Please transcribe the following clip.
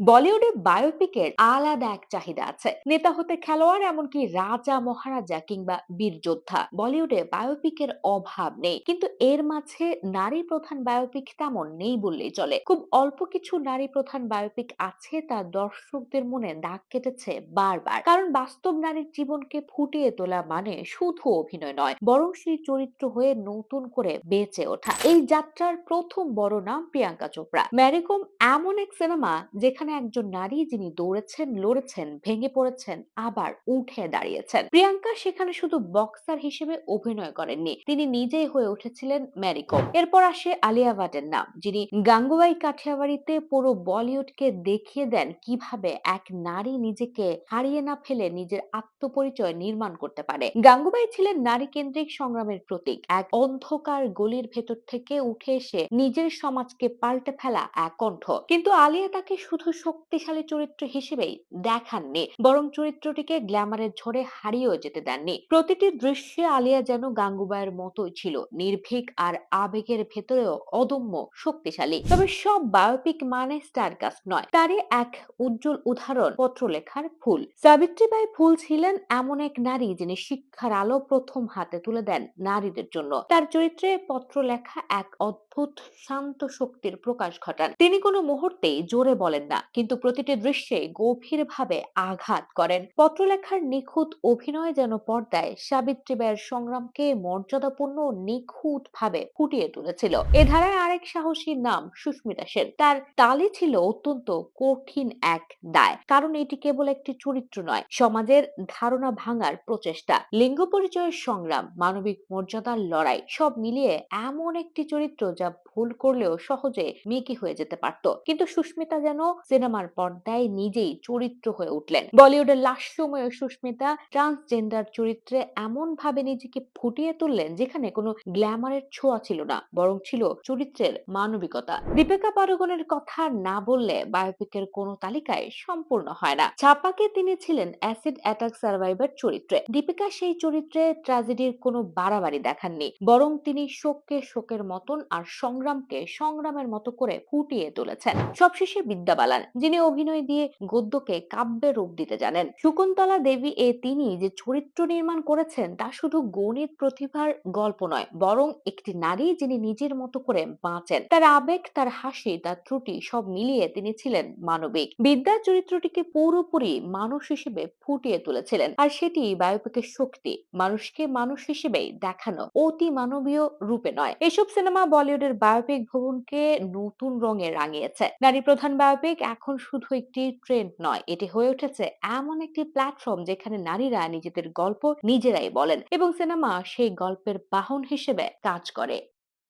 বলিউডে বায়োপিকের আলাদা এক চাহিদা আছে। নেতা হতে খেলোয়াড়, এমনকি রাজা, মহারাজা কিংবা বীর যোদ্ধা। বলিউডে বায়োপিকের অভাব নেই। কিন্তু এর মাঝে নারী প্রধান বায়োপিক তেমন নেই বললেই চলে। খুব অল্প কিছু নারী প্রধান বায়োপিক আছে তা দর্শকদের মনে দাগ কেটেছে বারবার। কারণ বাস্তব নারীর জীবনকে ফুটিয়ে তোলা মানে শুধু অভিনয় নয়, বরং সেই চরিত্র হয়ে নতুন করে বেঁচে ওঠা। এই যাত্রার প্রথম বড় নাম প্রিয়াঙ্কা চোপড়া। ম্যারিকম এমন এক সিনেমা যেখানে একজন নারী যিনি দৌড়েছেন, লড়েছেন, ভেঙে পড়েছেন, আবার উঠে দাঁড়িয়েছেন। প্রিয়াঙ্কা সেখানে শুধু বক্সার হিসেবে অভিনয় করেননি, তিনি নিজেই হয়ে উঠেছিলেন ম্যারিকম এরপর আসে আলিয়া ভাটের নাম, যিনি গাঙ্গুবাই কাঠিয়াবাড়িতে পুরো বলিউডকে দেখিয়ে দেন কীভাবে এক নারী নিজেকে হারিয়ে না ফেলে নিজের আত্মপরিচয় নির্মাণ করতে পারে। গাঙ্গুবাই ছিলেন নারী কেন্দ্রিক সংগ্রামের প্রতীক। এক অন্ধকার গলির ভেতর থেকে উঠে এসে নিজের সমাজকে পাল্টে ফেলা এক কণ্ঠ। কিন্তু আলিয়া তাকে শুধু শক্তিশালী চরিত্র হিসেবেই দেখাননি, বরং চরিত্রটিকে গ্ল্যামারের ঝড়ে হারিয়েও যেতে দেননি। প্রতিটি দৃশ্যে আলিয়া যেন গাঙ্গুবাইয়ের মতোই ছিল, নির্ভীক আর আবেগের ভেতরেও অদম্য শক্তিশালী। তবে সব বায়োপিক মানে স্টারকাস্ট নয়, তারই এক উজ্জ্বল উদাহরণ পত্রলেখার ফুল। সাবিত্রীবাই ফুল ছিলেন এমন এক নারী যিনি শিক্ষার আলো প্রথম হাতে তুলে দেন নারীদের জন্য। তার চরিত্রে পত্র লেখা এক অদ্ভুত শান্ত শক্তির প্রকাশ ঘটান। তিনি কোনো মুহূর্তেই জোরে বলেন না। কিন্তু প্রতিটি দৃশ্যে গভীরভাবে আঘাত করেন। পত্রলেখার নিখুঁত অভিনয় যেন পর্দায় সাবিত্রী ব্যয়ের সংগ্রামকে মর্যাদাপূর্ণ নিখুঁত ভাবে ফুটিয়ে তুলেছিল। এ ধারায় আরেক সাহসী নাম সুস্মিতা সেন। তার তালি ছিল অত্যন্ত কঠিন এক দায়। কারণ এটি কেবল একটি চরিত্র নয়, সমাজের ধারণা ভাঙার প্রচেষ্টা। লিঙ্গ পরিচয়ের সংগ্রাম, মানবিক মর্যাদার লড়াই, সব মিলিয়ে এমন একটি চরিত্র যা ভুল করলেও সহজে মেকি হয়ে যেতে পারত। কিন্তু সুস্মিতা যেন সিনেমার পর্দায় নিজেই চরিত্র হয়ে উঠলেন। বলিউডের লাস্যময় সুস্মিতা, ট্রান্সজেন্ডার চরিত্রে এমন ভাবে নিজেকে ফুটিয়ে তুললেন যেখানে কোনো গ্ল্যামারের ছোঁয়া ছিল না, বরং ছিল চরিত্রের মানবিকতা। দীপিকা পাড়ুকনের কথা না বললে বায়োপিকের কোনো তালিকায় সম্পূর্ণ হয় না। ছাপাকে তিনি ছিলেন অ্যাসিড অ্যাটাক সার্ভাইভার চরিত্রে। দীপিকা সেই চরিত্রে ট্র্যাজেডির কোনো বাড়াবাড়ি দেখাননি, বরং তিনি শোককে শোকের মতন আর সংগ্রামকে সংগ্রামের মতো করে ফুটিয়ে তুলেছেন। সবশেষে বিদ্যা বালান। যিনি অভিনয় দিয়ে গদ্যকে কাব্যের রূপ দিতে জানেন। শকুন্তলা দেবী এ তিনি যে চরিত্র নির্মাণ করেছেন, তা শুধু গণিত প্রতিভার গল্প নয়, বরং একটি নারী যিনি নিজের মতো করে বাঁচেন। তার আবেগ, তার হাসি, তার ত্রুটি সব মিলিয়ে তিনি ছিলেন মানবিক। বিদ্যা চরিত্রটিকে পুরোপুরি মানুষ হিসেবে ফুটিয়ে তুলেছিলেন, আর সেটি বায়োপিকের শক্তি, মানুষকে মানুষ হিসেবেই দেখানো অতি মানবীয় রূপে নয়। এসব সিনেমা বলিউডের বায়োপিক ভবনকে নতুন রঙে রাঙিয়েছে। নারী প্রধান বায়োপিক এখন শুধু একটি ট্রেন্ড নয়, এটি হয়ে উঠেছে এমন একটি প্ল্যাটফর্ম যেখানে নারীরা নিজেদের গল্প নিজেরাই বলেন এবং সিনেমা সেই গল্পের বাহন হিসেবে কাজ করে।